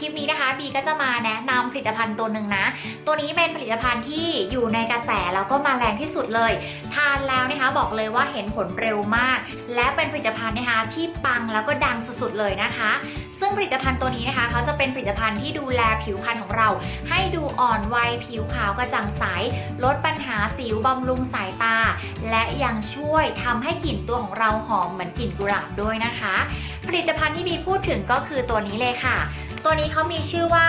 คลิปนี้นะคะบีก็จะมาแนะนำผลิตภัณฑ์ตัวหนึ่งนะ ตัวนี้เป็นผลิตภัณฑ์ที่อยู่ในกระแสแล้วก็มาแรงที่สุดเลย ทานแล้วนะคะบอกเลยว่าเห็นผลเร็วมาก และเป็นผลิตภัณฑ์นะคะที่ปังแล้วก็ดังสุดๆเลยนะคะ ซึ่งผลิตภัณฑ์ตัวนี้นะคะเขาจะเป็นผลิตภัณฑ์ที่ดูแลผิวพรรณของเรา ให้ดูอ่อนวัยผิวขาวกระจ่างใสลดปัญหาสิวบำรุงสายตา และยังช่วยทำให้กลิ่นตัวของเราหอมเหมือนกลิ่นกุหลาบด้วยนะคะ ผลิตภัณฑ์ที่บีพูดถึงก็คือตัวนี้เลยค่ะ ตัวนี้เขามีชื่อว่า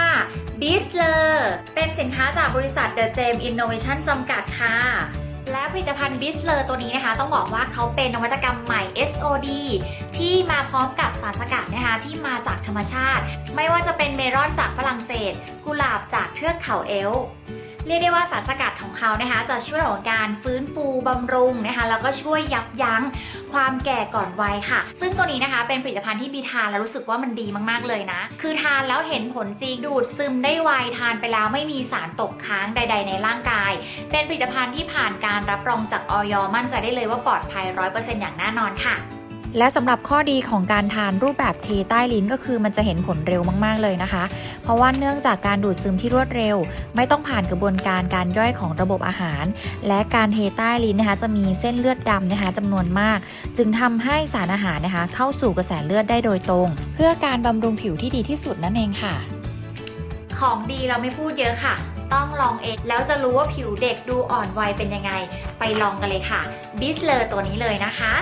b i s l e r เป็นสินค้าจากบริษัท The Gem Innovation จำกัดค่ะ และผลิตภัณฑ์ b i s l e r ตัวนี้นะคะ ต้องบอกว่าเขาเป็นนวัตกรรมใหม่ SOD ที่มาพร้อมกับสารสกัดนะคะที่มาจากธรรมชาติ ไม่ว่าจะเป็นเมลอนจากฝรั่งเศส กุหลาบจากเทือกเขาเอล เรียกได้ว่าสารสกัดของเขานะคะ จะช่วยของการฟื้นฟูบำรุงนะคะ แล้วก็ช่วยยับยั้งความแก่ก่อนวัยค่ะ ซึ่งตัวนี้นะคะเป็นผลิตภัณฑ์ที่บีทานแล้วรู้สึกว่ามันดีมากๆเลยนะ คือทานแล้วเห็นผลจริงดูดซึมได้ไวทานไปแล้วไม่มีสารตกค้างใด ๆ ในร่างกาย เป็นผลิตภัณฑ์ที่ผ่านการรับรองจากออยมั่นใจได้เลยว่าปลอดภัย 100%อย่างแน่นอนค่ะ และสำหรับข้อดีของการทานรูปแบบเทใต้ลิ้นก็คือมันจะเห็นผลเร็วมาก ๆ เลยนะคะ เพราะว่าเนื่องจากการดูดซึมที่รวดเร็ว ไม่ต้องผ่านกระบวนการการย่อยของระบบอาหาร และการเทใต้ลิ้นนะคะ จะมีเส้นเลือดดำนะคะจำนวนมาก จึงทำให้สารอาหารนะคะ เข้าสู่กระแสเลือดได้โดยตรง เพื่อการบำรุงผิวที่ดีที่สุดนั่นเองค่ะ ของดีเราไม่พูดเยอะค่ะต้องลองเองแล้วจะรู้ว่าผิวเด็กดูอ่อนวัยเป็นยังไง ไปลองกันเลยค่ะบิสเลอร์ตัวนี้เลยนะคะ